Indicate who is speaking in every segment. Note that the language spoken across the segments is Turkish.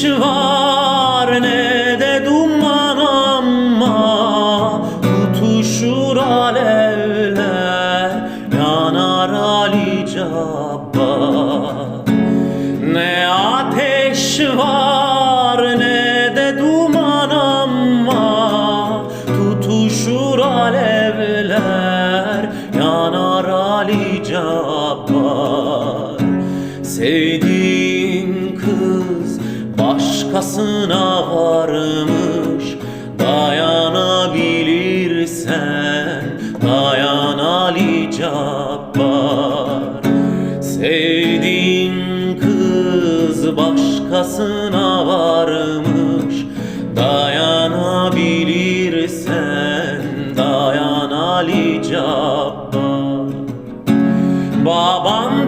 Speaker 1: ateş var ne de duman ama Tutuşur alevler yanar Ali Cabbar. Ne ateş var ne de duman ama Tutuşur alevler yanar Ali Cabbar başkasına varmış. Dayanabilirsen dayan Ali Cabbar Sevdiğin kız başkasına varmış. Dayanabilirsen dayan Ali Cabbar Baban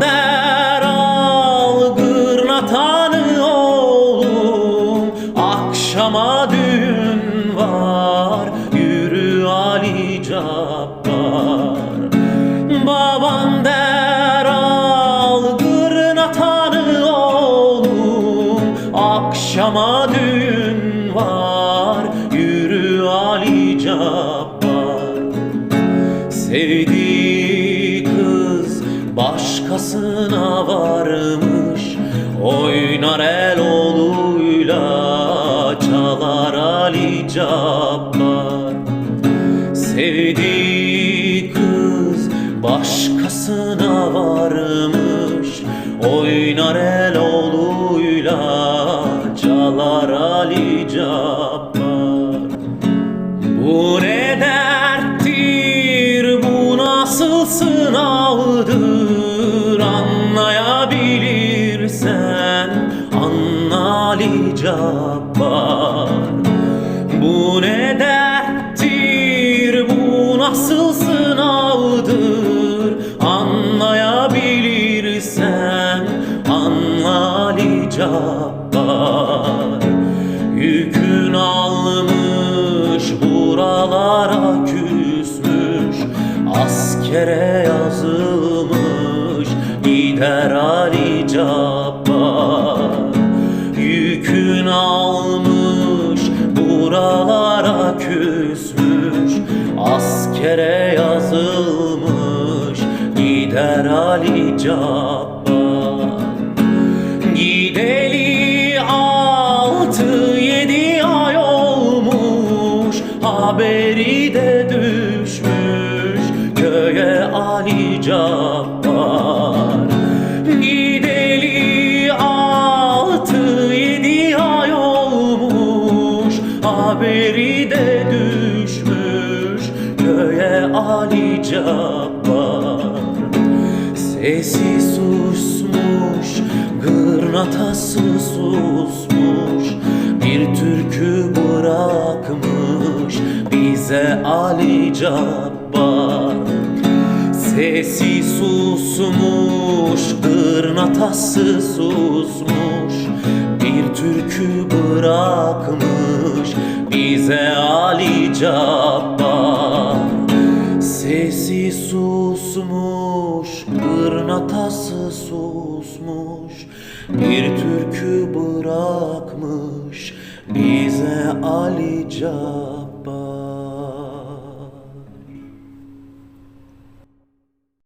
Speaker 1: Baban der al gırnatanı oğlum Akşama düğün var yürü Ali Cabbar. Kız başkasına varmış Oynar el oğluyla çalar Ali Cabbar başkasına varmış Oynar el oğluyla çalar Ali Cabbar. Bu ne derttir, bu nasıl sınavdır Anlayabilirsen anla Ali Cabbar. Bu ne derttir, bu nasıl Askere yazılmış gider Ali Cabbar. Yükün almış buralara küsmüş Askere yazılmış gider Ali Cabbar. Gideli altı yedi ay olmuş Haberi de Cabbar Gideli altı yedi ay olmuş Haberi de düşmüş köye Ali Cabbar. Sesi susmuş, gırnatası susmuş Bir türkü bırakmış bize Ali Cabbar Sesi susmuş, gırnatası susmuş. Bir türkü bırakmış bize Ali Cabbar. Sesi susmuş, gırnatası susmuş. Bir türkü bırakmış bize Ali Cabbar